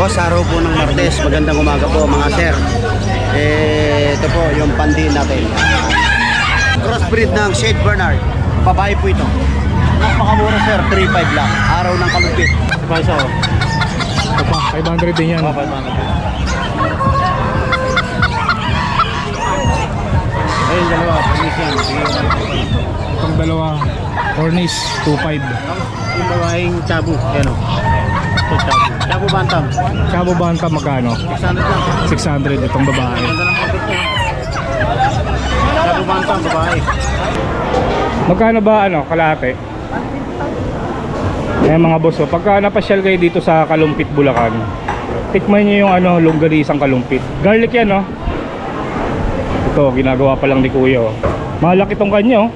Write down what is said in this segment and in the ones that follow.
Boss, araw po ng Martes. Magandang umaga po mga sir. Eh, ito po yung pandin natin. Crossbreed ng Shade Bernard. Babae po ito. Napakamura sir, 3.5 lang. Araw ng kalupit. Paisa oh. Ito pa, 500 din yan. Ayun, dalawa. Panis yan. Itong dalawa, Cornish 2.5. Yung babaeng chabu. Yan o. Ito chabu. Chabu bantam. Chavo Banta magkano? 600 lang. 600 itong babae. Ganda ng kapit niya. Chabu bantam, babae. Magkano ba ano, kalate? Eh mga boss, oh, pagka napasyal kayo dito sa Kalumpit, Bulacan, tikman nyo yung ano, longganisang kalumpit. Garlic yan, no? Ito, ginagawa pa lang ni Kuya, oh. Malaki tong kanya, oh.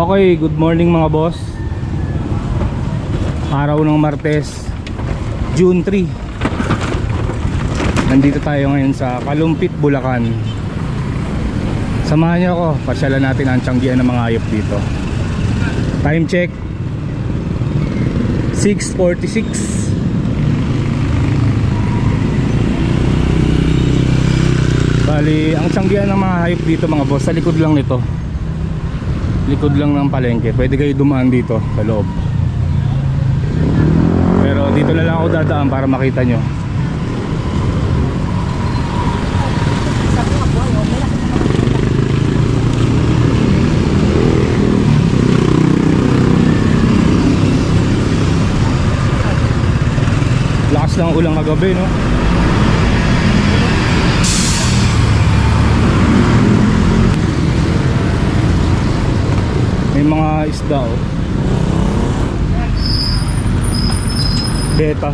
Okay, good morning mga boss. Araw ng Martes, June 3. Nandito tayo ngayon sa Kalumpit, Bulacan. Samahan niyo ako, pasyalan natin ang tiyanggian ng mga hayop dito. Time check. 6.46 Bali, ang tiyanggian ng mga hayop dito mga boss, sa likod lang nito likod lang ng palengke. Pwede kayo dumaan dito sa loob. Pero dito na lang ako dadaan para makita nyo. Lakas ng ulang kagabi no May mga isda oh. Beta.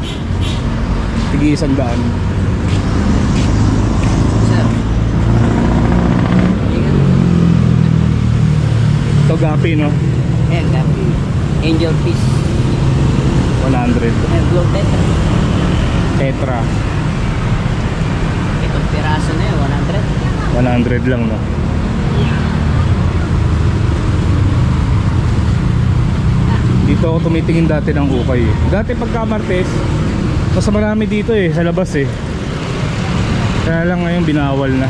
Tigi isang daan. Ito gapi no? Eh, gabi. Angel fish. 100. Eh, blue tetra. Tetra. Itong piraso na yun, 100. 100 lang no? Dito ako tumitingin dati ng ukay eh. Dati pagka Martes, mas marami dito eh, sa labas eh. Kaya lang ngayon binawal na.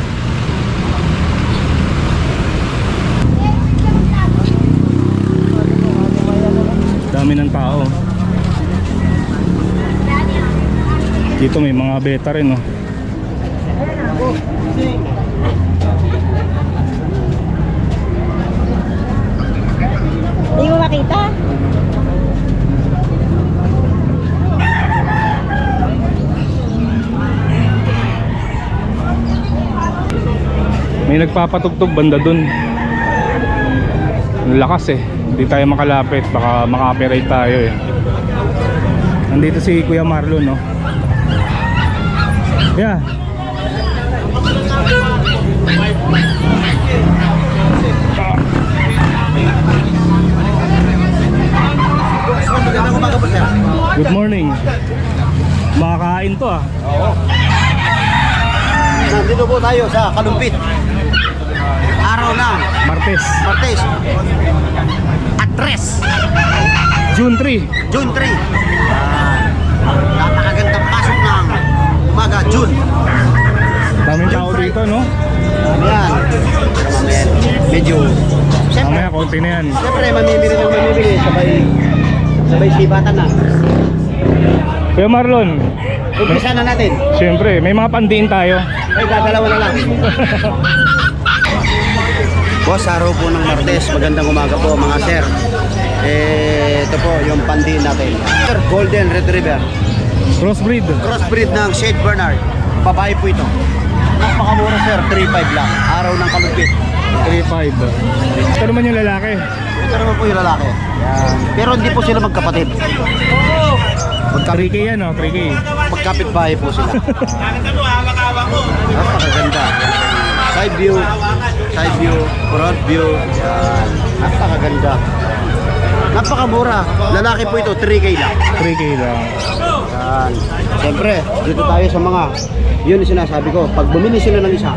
Dami ng tao. Dito may mga beta rin oh. Hindi mo makita? May nagpapatugtog banda dun. Lakas eh. Hindi tayo makalapit. Baka maka-copyright tayo eh. Nandito si Kuya Marlon no. Yeah. Good morning. Makakain to ah. Nandito po tayo sa Kalumpit. Araw ng Martes, Martes. Atres. June 3. June 3. Ah, napakagandang pasok ng umaga, June. Daming tao dito no. Ano yan? Mamaya, medyo... Siyempre, Mamaya konti na yan. siyempre mamimili ng mamimili. Sabay, sabay sibatan na. Kuya Marlon, Umpisa na natin. Siyempre, may mga pandiin tayo. Ay, dadalawa na lang. Boss, araw po ng Martes. Magandang umaga po mga sir. Eh, ito po yung pandiin natin. Sir, Golden Retriever. Crossbreed. Crossbreed ng Shade Bernard. Babae po ito. Napakamura sir, 3.5 lang. Araw ng kalupit. 3.5. Ito naman yung lalaki. Ito naman po yung lalaki. Pero hindi po sila magkapatid. Magkapit, 3K yan oh, 3K. magkapit bahay po sila. Napakaganda. Side view, side view, front view. Yan. Napakaganda. Napakamura. Lalaki po ito, 3K lang. 3K lang. Yan. Siyempre, dito tayo sa mga, yun yung sinasabi ko, pag bumili sila ng isa,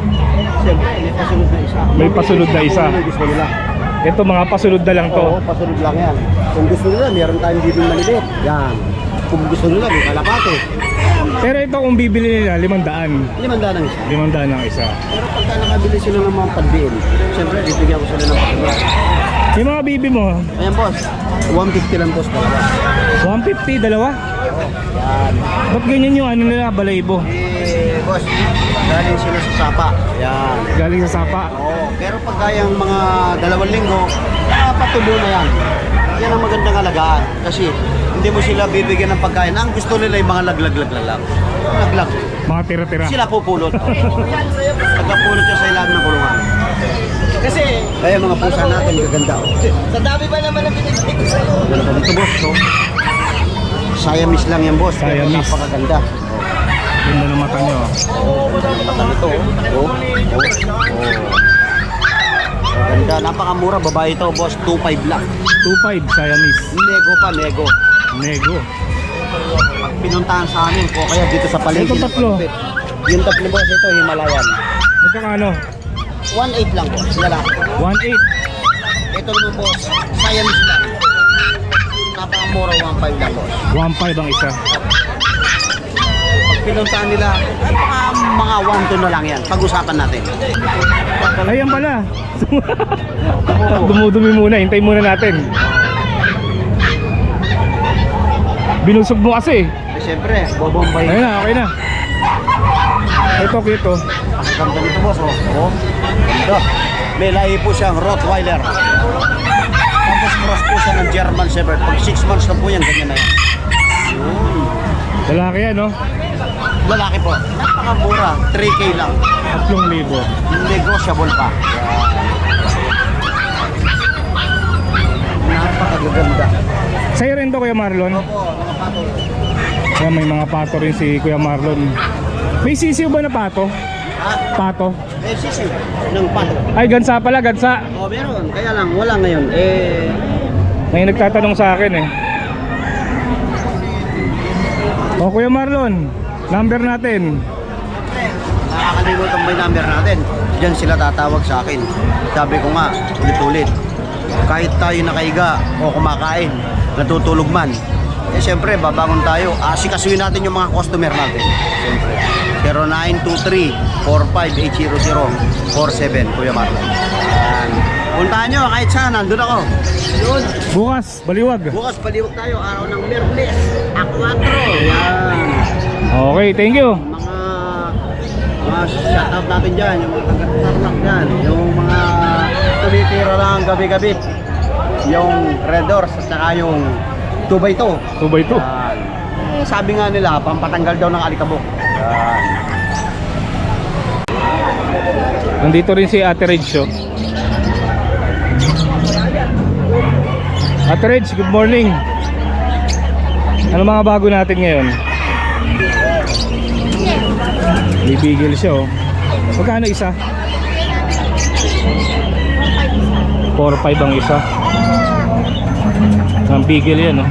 siyempre, may pasunod na isa. May pasunod na isa. Gusto nila. Ito mga pasunod na lang to. Oo, pasunod lang yan. Kung gusto nila, meron tayong bibing maliliit. Yan. Kung gusto nila, may kalapate. Pero ito kung bibili nila, 500. Limandaan ang isa. 500 ang isa. Pero pagka nakabili sila ng mga pagbiin, siyempre, bibigyan ko sila ng pasunod. Yung mga bibi mo, Ayan, boss. 150 lang, boss. Dalawa. 150, dalawa. Yan. Ba't ganyan yung ano nila, balaybo? Eh, boss, galing sila sa sapa. Yan. Galing sa sapa. Oo, pero pagka yung mga dalawang linggo, napatubo na yan. Yan ang magandang alagaan. Kasi hindi mo sila bibigyan ng pagkain. Ang gusto nila yung mga laglag-lag lang. Laglag. Mga tira-tira. Sila pupulot. Pagkapulot siya sa ilalim ng kulungan. Kasi, kaya mga pusa natin gaganda. Oh. Sa dami ba naman ang pinipili ko sa'yo? Ganda dito boss, no? Siamese lang yan boss. Siamese. Napakaganda. Ganda ng mata nyo. Mata nito, oh. Oh, oh, oh. Ganda, napakamura babae ito, boss. 2.5 lang. 2.5 Siamese. Nego pa, nego. Nego. Pag pinuntahan sa amin ko, kaya dito sa paligid. Ito tatlo. Yung tatlo boss, ito Himalayan. Magkakano? 1.8 lang boss, lalaki. 1.8. Ito naman boss, Siamese lang. Napakamura, 1.5 lang boss. 1.5 ang isa. Pag pinuntahan nila, baka mga 1 na lang yan. Pag-usapan natin. Ayan pala. Dumudumi muna, hintay muna natin. Binusog mo kasi. Eh, siyempre, bobombay. Ayun na, okay na. Ito, kito. Ang ganda nito boss, oh. Oh, ganda. May lahi po siyang Rottweiler. Tapos cross po siya ng German Shepherd. Pag 6 months na po yan, ganyan na yan. Yun. Lalaki yan, no? Lalaki po. Napakamura. 3K lang. 3,000. Negotiable pa. Napakagaganda. Sa'yo rin to, Kuya Marlon. Opo, Kaya may mga pato rin si Kuya Marlon. May sisiw ba na pato? Ha? Pato? Eh, sisi. Ng pato. Ay, gansa pala, gansa. Oh, meron. Kaya lang, wala ngayon. Eh, May nagtatanong sa akin eh. O Kuya Marlon, number natin. nakakalimutan mo yung number natin. Diyan sila tatawag sa akin. Sabi ko nga, ulit-ulit. Kahit tayo nakaiga o kumakain, natutulog man. Eh siyempre, babangon tayo. Asikasuhin natin yung mga customer natin. Siyempre. 0923-45800-47, Kuya Marlon. Yan. Puntahan nyo, kahit saan, nandun ako. Yun. Bukas, baliwag. Bukas paliwag tayo, araw ng Merkulis. A4. Yan Okay, thank you. mga mga shoutout natin dyan, yung mga taga-tarnak dyan, yung mga tumitira lang gabi-gabi, yung Red Doors at saka yung 2x2. 2 by 2. Yan. Eh, sabi nga nila, pampatanggal daw ng alikabok. Yan. Nandito rin si Ate Reg show. Ate Reg, good morning. Ano mga bago natin ngayon? May bigil siya oh. Magkano isa? 4-5 ang isa. Ang bigil yan oh.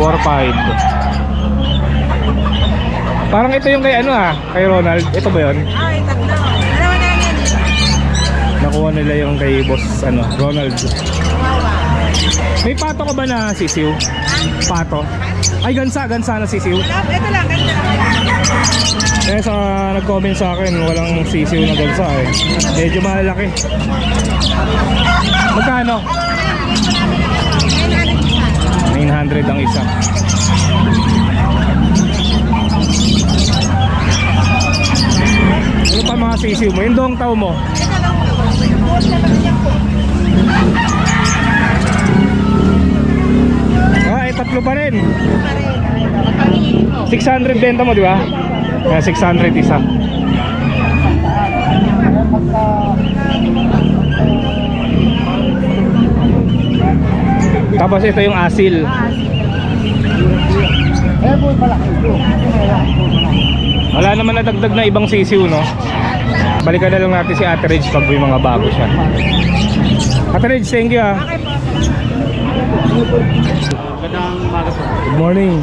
4-5. Parang ito yung kay ano ah, kay Ronald. Ito ba yun? Ay, tatlo. Dalawa na lang yan. Nakuha nila yung kay boss ano, Ronald. May pato ka ba na sisiw? Pato? Ay, gansa, gansa na sisiw. Ito lang, ganito lang. Eh, sa nag-comment sa akin, walang sisiw na gansa eh. Medyo malaki. Magkano? 100 ang isa ano pa mga sisiw mo? yung doong tao mo? ay tatlo pa rin 600 benta mo di ba? Ah, 600 isa Tapos ito yung asil. Wala naman nadagdag na ibang sisiw, no? Balikan na lang natin si Ate Rage pag may mga bago siya. Ate Rage, thank you ah. Magandang umaga po. Good morning.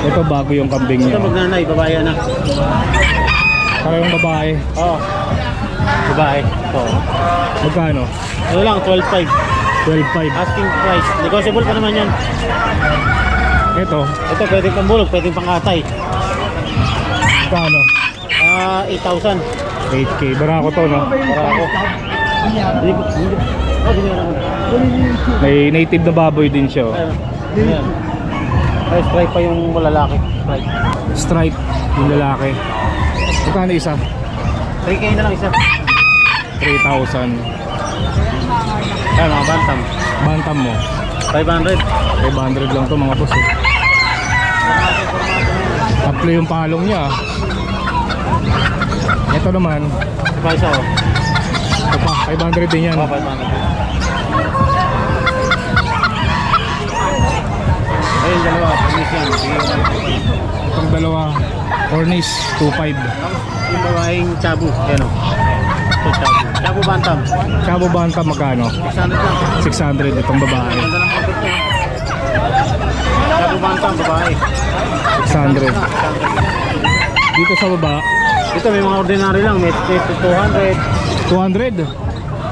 Ito bago yung kambing Ito niya. magnanay, babae na. Parang babae. Oo. Babae. Ito. Magkano? Ano lang, 12.5. 12.5. Asking price. Negotiable pa naman yan. Ito, Ito pwedeng pambulog, pwedeng pangkatay. magkano? Ah, 8,000. 8K. Barako to, no? Para ako. Hindi ko, hindi. Oh, hindi May native na baboy din siya. oh. Ayan. Ay, stripe pa yung lalaki. Stripe. Stripe, yung lalaki. Magkano isa? 3K na lang isa. 3,000. Ayan, mga bantam. Bantam mo. 500. 500 lang to mga boss. Eh. Tatlo yung palong niya. Ito naman, isa oh. ito pa, 500 din yan. Oh, 500. Ayun, dalawa. Finish yan. Itong dalawa, Cornish, 2.5. Yung babaeng chabu. Ayan o. Chabu. Chabu bantam. Chabo Bantam magkano? 600 lang. 600 itong babae. Ganda ng bantam, babae. 600. Dito sa baba, Ito may mga ordinary lang. May 200. 200.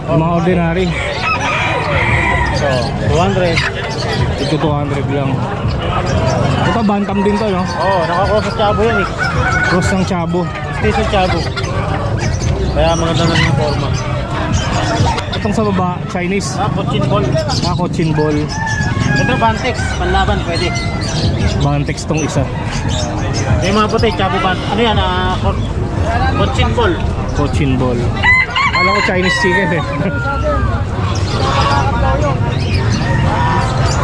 Yung mga ordinary. So, 200. Ito 200 lang. Ito bantam din to, no? Oh, nakakuha sa chabu yan eh. Cross ng Chabo. Station chabu. Kaya maganda na yung forma. Itong sa baba, Chinese. Ah, cochin ball. Ako, chin ball. Ito Bantex, panlaban pwede. Bantex tong isa. May mga puti, chabu ban. Ano yan? Ah, co- cochin ball. Cochin ball. Kala ko Chinese chicken eh.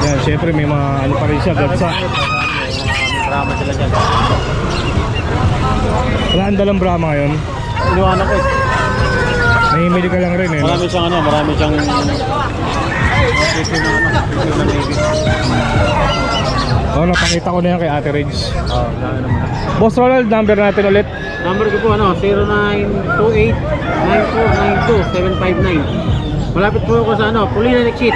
Yan, syempre may mga ano pa rin siya, gatsa. Drama sila dyan. Wala ang dalang Brahma ngayon. Iniwanan ko eh. Nahimili ka lang rin eh. Marami siyang ano, marami siyang Ano. Oo, napakita ko na yan kay Ate Reg. Oh, dami naman. Boss Ronald, number natin ulit. Number ko po ano, 0928-9492-759. Malapit po ako sa ano, Pulina Exit.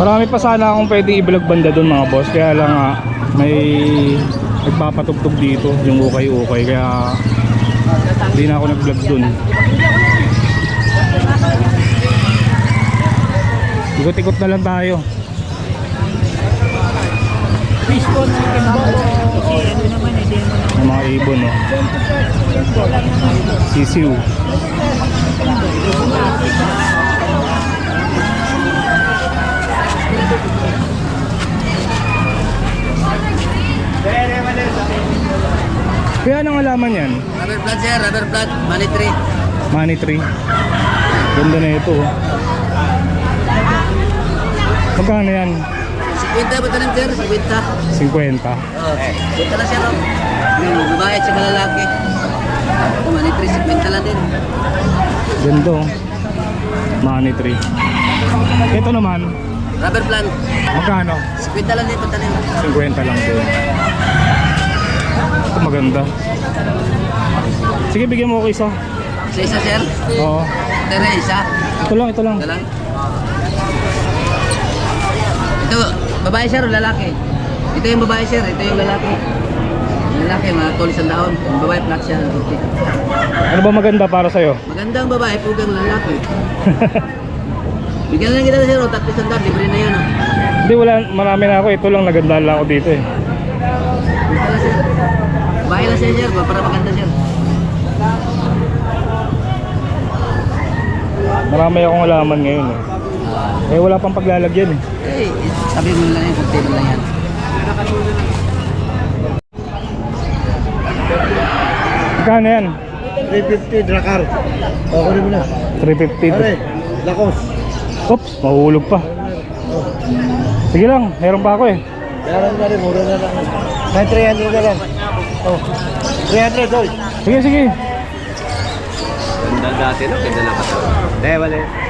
Marami pa sana akong pwede i-vlog banda doon mga boss. Kaya lang nga, may nagpapatugtog dito, yung ukay-ukay. Kaya hindi na ako nag-vlog doon. Ikot-ikot na lang tayo. Yung mga ibon, no? Sisiw. Kaya anong alaman yan? Rubber plant sir, rubber plant, money tree. Money tree. Ganda na ito. oh. Magkano yan? 50 ba tanim sir? 50. 50. Oh, 50 lang sir. oh. Yung babae at saka lalaki. Money tree, 50 lang din. Ganda oh. Money tree. Ito naman, Rubber plant, magkano? 50 lang din patanim. 50 lang din. Ito maganda. Sige, bigyan mo ako isa. Sa isa sir, Oo. ito rin isa. Ito lang, ito lang. Ito lang. Ito, babae sir o lalaki? Ito yung babae sir, ito yung lalaki. Lalaki, mga tulis ang daon. Yung babae, flat siya. Okay. Ano ba maganda para sa'yo? Magandang babae, pugang lalaki. Bigyan lang kita sir, o tatlo sandal, libre na yan. Oh. Hindi, wala, marami na ako. Ito lang, naganda lang ako dito eh. Ito lang sir. Babae lang siya sir, para maganda sir. Marami akong alaman ngayon eh. Eh, wala pang paglalagyan eh. Eh, sabi mo lang yan, container lang yan. Magkano yan? 350 Dracar. O, kunin mo na. 350. Pare, Lakos. Oops, mahulog pa. Sige lang, meron pa ako eh. Meron na rin, mura na lang. May 300 na lang. Oh, 300 doy. Sige, sige. Ganda dati no, ganda na katawan. Hindi, wala.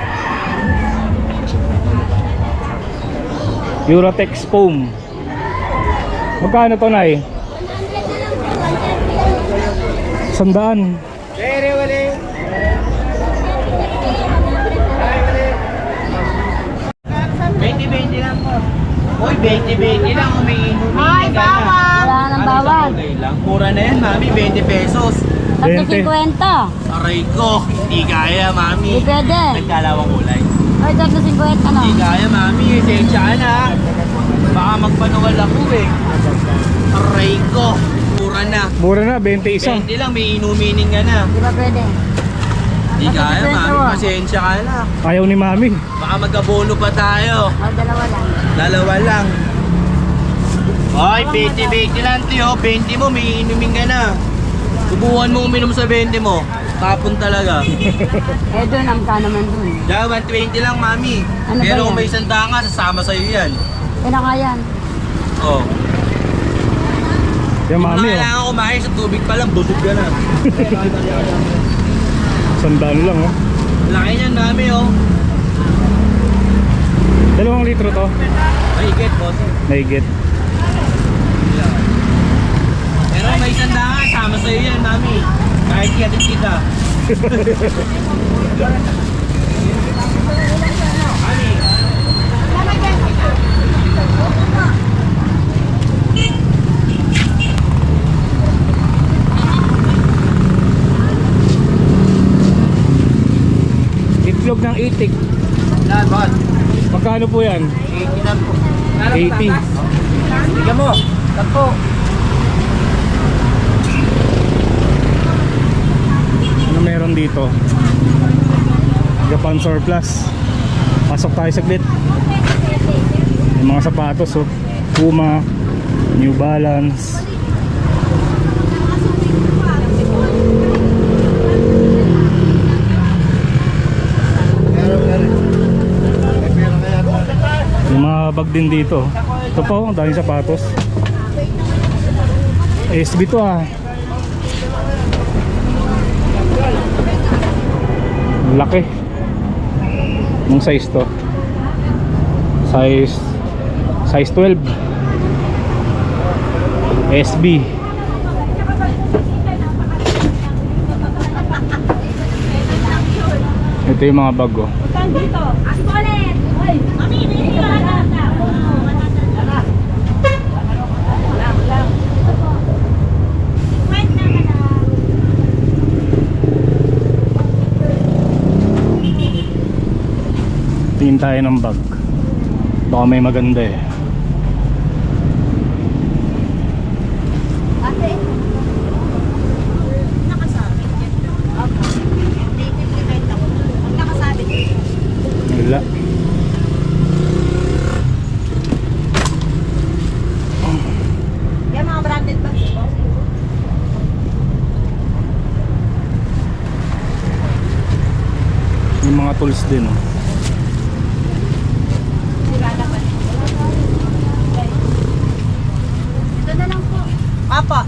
Eurotex foam. Magkano to, Nay? Sandaan. Hindi, wala. Uy, 20-20 lang, umiinom. Ay, bawal! Wala nang bawal. lang. Mura na yan, mami, 20 pesos. 20. 350. Aray ko, hindi kaya, mami. Hindi pwede. Nagkalawang kulay. Ay, 350 ano? Hindi kaya, mami. Esensya ka na. Baka magpanuwal ako eh. Aray ko, mura na. Mura na, 20 isa. 20 lang, may inuminin ka na. Di ba pwede? Hindi kaya, mami. Pasensya ka na. Ayaw ni Mami. Baka magkabono pa tayo. O, dalawa lang. Dalawa lang. Ay, 20-20 lang, tiyo. 20 mo, may inumin ka na. Subukan mo uminom sa 20 mo. Tapon talaga. Eh, doon, ang ka naman doon. Diyan, 120 lang, mami. Ano ba Pero yan? kung may isang ka, sasama sa'yo yan. Kaya nga yan. Oh. Yan Kung Mami, oh. kailangan kumain sa tubig pa lang, busog ka na. Sandaan lang, oh. Laki niyan, mami, oh. Dalawang litro to. Mahigit, boss. Naigit. Pero may isang ka, sama sa'yo yan, mami. Kahit kaya din kita. Itlog ng itik. Yan, bot. Magkano po yan? 80 lang po. 80. Bigyan mo. 10. Meron dito? Japan Surplus. Pasok tayo saglit. Yung mga sapatos, oh. Puma, New Balance. Yung mga bag din dito. Ito po, ang daming sapatos. SB to ah. Laki. Yung size to. Size size 12. SB. Ito yung mga bag oh. Tingin tayo ng bag. Baka may maganda eh. Yung mga tools din oh. Ito na lang po. Apa.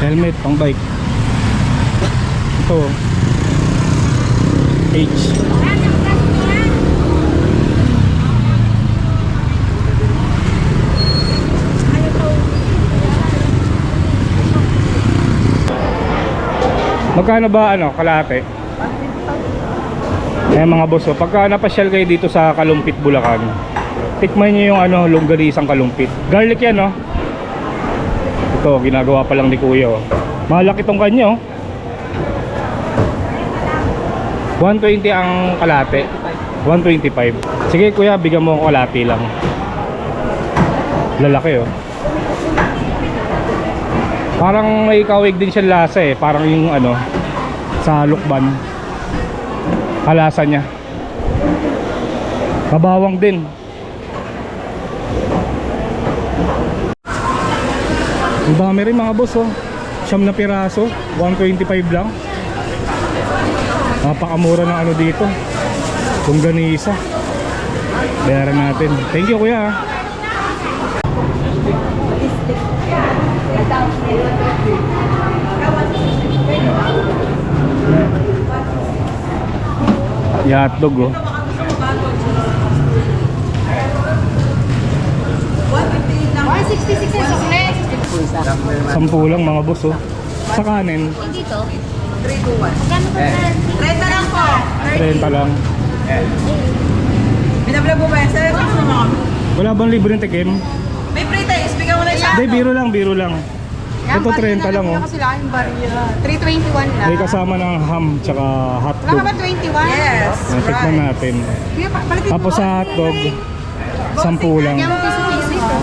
Helmet pang bike. Oh. H. Magkano ba ano, kalate? Eh mga boss, oh, pagka napasyal kayo dito sa Kalumpit, Bulacan, tikman nyo yung ano, longganisang kalumpit. Garlic yan, no? Ito, ginagawa pa lang ni Kuya. oh. Malaki tong kanya, oh. 120 ang kalate. 125. Sige kuya, bigyan mo ako kalate lang. Lalaki, oh. Parang may kawig din siya lasa eh. Parang yung ano, sa lukban. Kalasa niya. Mabawang din. Ang dami rin mga boss oh. Siyam na piraso, 125 lang. Napakamura ng ano dito. Kung ganisa. Bayaran natin. Thank you kuya. ah. Hotdog oh. 166 yung sukle. Sampu lang mga boss oh. Sa kanin, Dito? 321. Magkano ba sir? 30 lang po. 30 lang. Binablog mo ba yan sir? Gusto mo? Wala bang libreng tikim? May free taste. Bigyan mo na isa. Hindi, biro lang, biro lang. Ito 30 lang oh. Kasi lang yung barya. 321 lang. May kasama ng ham tsaka Wala hotdog. ka ba 21? Yes. Yan, tikman natin. Tapos sa hotdog, 10 lang. Yung piso-piso ito.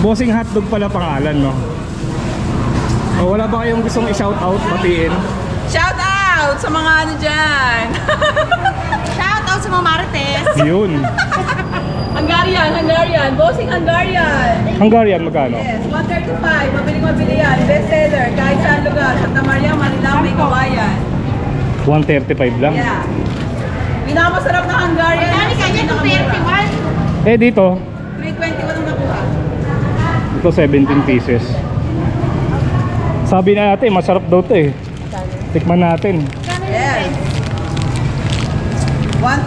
Bossing hotdog pala pangalan, no? O, wala ba kayong gustong i-shout out, batiin? Out sa mga ano dyan. Shout out sa mga marites. Yun. Hungarian, Hungarian. Bossing Hungarian. Hungarian, magkano? Yes, 135. Mabiling mabili yan. Best seller. Kahit saan lugar. Santa Maria, Manila, may kawayan. 135 lang. Yeah. Pinakamasarap na Hungarian. Dami kanya 231. Eh, dito, 321 ang nakuha. ito 17 pieces. Sabi na natin, masarap daw to eh. Tikman natin. Yes.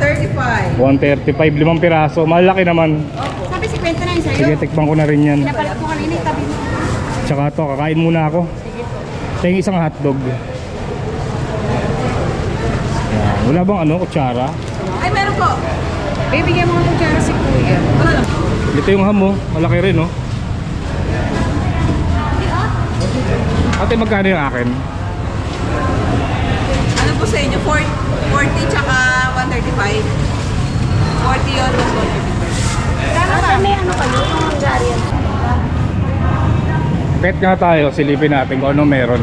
135. 135, limang piraso. Malaki naman. Sabi si Kwenta na yun sa'yo. Sige, tikman ko na rin yan. Napalit mo kanina, tabi mo. Tsaka to, kakain muna ako. Ito yung isang hotdog. Yan. Wala bang ano, kutsara? Ay, meron po. Bibigyan mo ng kutsara si Kuya. Wala lang. Ito yung ham oh. Malaki rin oh. Ate, magkano yung akin? Ano po sa inyo? 40, 40 tsaka 135? 40 yun, plus 135. Kano ba? May ano kayo? Yung Hungarian. Pet nga tayo, silipin natin kung ano meron.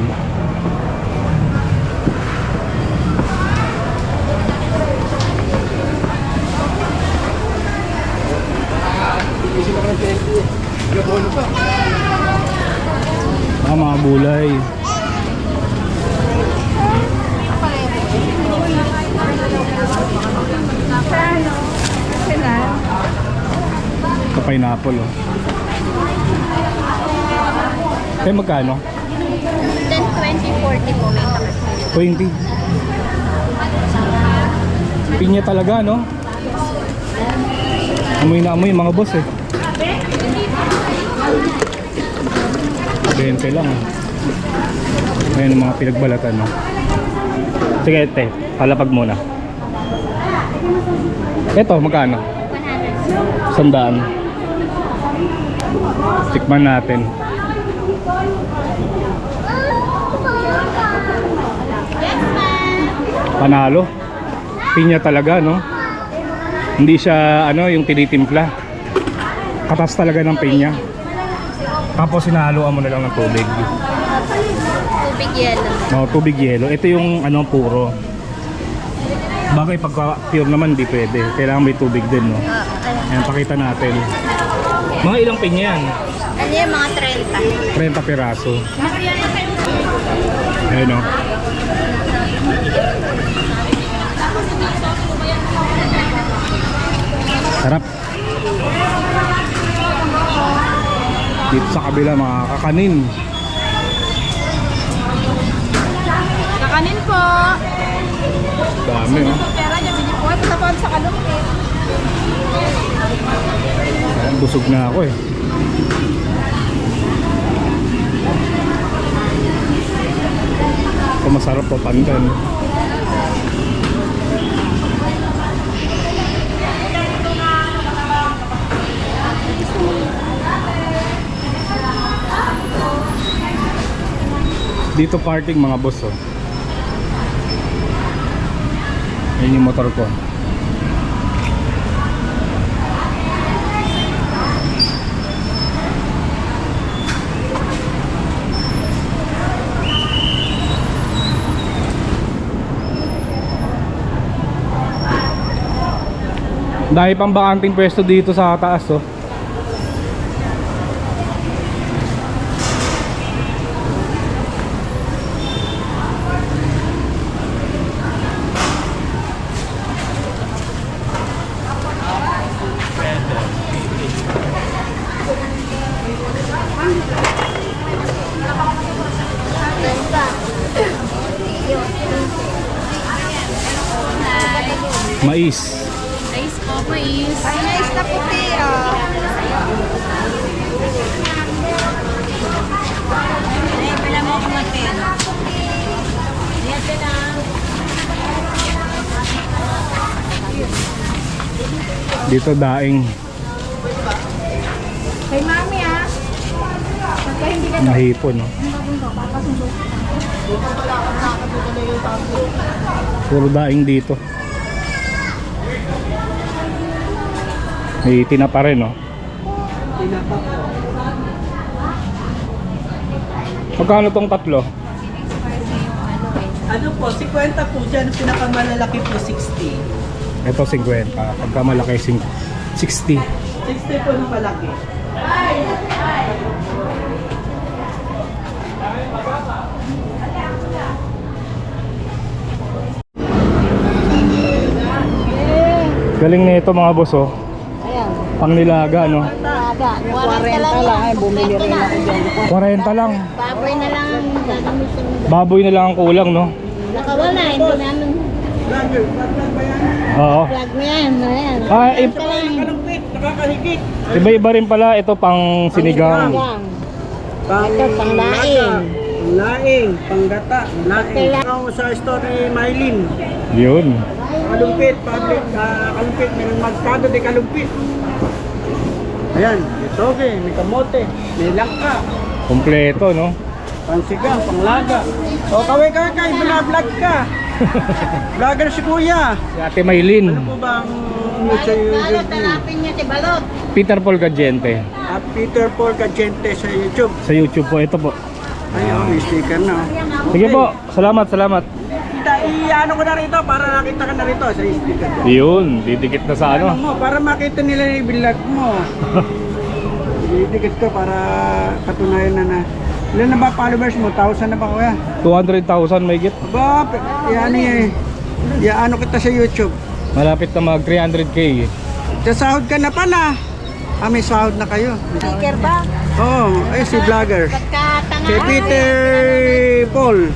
Ah, mga gulay. Ito pineapple oh. Kaya magkano? 10, 20, 40 po may kapatid. 20. Pinya talaga, no? Amoy na amoy mga boss eh. 20 lang. eh. Ayan mga pinagbalatan, no? Sige, te. Palapag muna. Ito, magkano? 100. Sandaan. Tikman natin. Panalo. Pinya talaga, no? Hindi siya, ano, yung tinitimpla. Katas talaga ng pinya. Tapos sinahaluan mo na lang ng tubig. Tubig yellow. Oh, tubig yelo. Ito yung ano puro. Bagay pagka pure naman hindi pwede. Kailangan may tubig din, no? Ayan, pakita natin. Mga ilang pinya yan? Ano yung mga 30? 30 piraso. Ayun o. Sarap. Dito sa kabila mga kakanin. Kakanin po. Dami oh. Pera niya, bili po. Ito na sa kalungkit. Busog na ako eh. Ito masarap po pandan. Dito parking mga boss oh. Yan yung motor ko. Dahil pang bakanting pwesto dito sa taas oh. Mais. Ice po, mais. Ay, nice na puti ah. Ay, pala mo akong matin. Dito daing Kay mami ah. Pagka hindi ka nahipon no. Puro daing dito. May tinapa rin no. Magkano tong tatlo? Ano po, 50 po dyan, pinakamalalaki po 60. Ito 50. Pagka malaki sing- 60. 60 po ng malaki. Galing na ito mga boss oh. Pang nilaga no. 40 lang yan. Bumili rin ako dyan. 40 lang. Baboy na lang ang gagamitin. Baboy na lang ang kulang no. Nakawala, hindi namin Oo. plug mo yan. Ayan. Ah, i-. Kalungkit, nakakahigit. iba-iba rin pala ito pang sinigang. Yan. Pang Ito, panglaing. Laing, panggata, laing. Ikaw sa story, Mylene. Yun. Kalumpit, public, ah, kalumpit, may magkado de kalumpit. Ayan, may toge, may kamote, may langka, Kompleto no. pansigang, panglaga. O kaway kaway kay, vlog ka. Vlogger si Kuya. Si Ate Maylin. Ano po ba ang sa Balot, YouTube? hanapin niyo si Balot. Peter Paul Gadiente. At Peter Paul Cagente sa YouTube. Sa YouTube po. Ito po. Ayun, may sticker na. oh. Sige po. Salamat, salamat. Kita, i-ano ko na rito para nakita ka na rito sa sticker. Yun. Didikit na sa Ano ano. mo, para makita nila yung vlog mo. Didikit ko para katunayan na na. Ilan na ba followers mo? Thousand na ba kuya? 200,000 may git. Aba, yan eh. Yaano kita sa YouTube. Malapit na mag 300k. Sasahod ka na pala. Ah, may sahod na kayo. Sticker ba? Oo, oh, eh si vlogger. Si Peter Paul.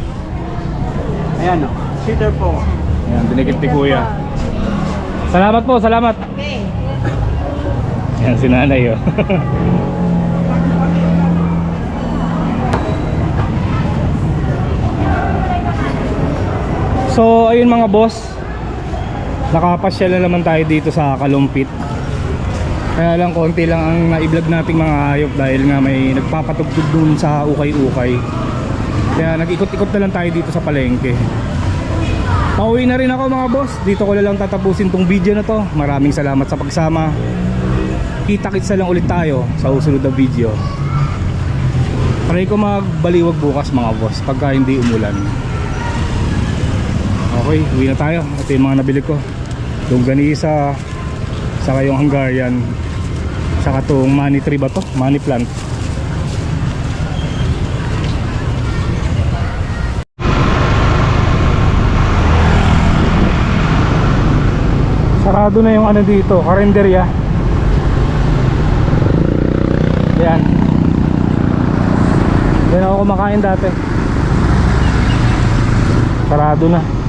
Ayan o. Peter Paul. Yan, dinikit ni Kuya. Salamat po, salamat. Okay. Yan si nanay oh. so ayun mga boss. Nakapasyal na naman tayo dito sa Kalumpit. Kaya lang konti lang ang na-vlog nating mga hayop Dahil nga may nagpapatugtog dun sa ukay-ukay. Kaya nag-ikot-ikot na lang tayo dito sa palengke. Pauwi na rin ako mga boss. Dito ko na lang tatapusin tong video na to. Maraming salamat sa pagsama. Kita-kits na lang ulit tayo sa susunod na video. Try ko magbaliwag bukas mga boss Pagka hindi umulan Okay, uwi na tayo Ito yung mga nabili ko Yung ganisa Saka yung Hungarian Saka itong money tree ba to? Money plant Sarado na yung ano dito, karinderya. Yan. Yan ako kumakain dati. Sarado na.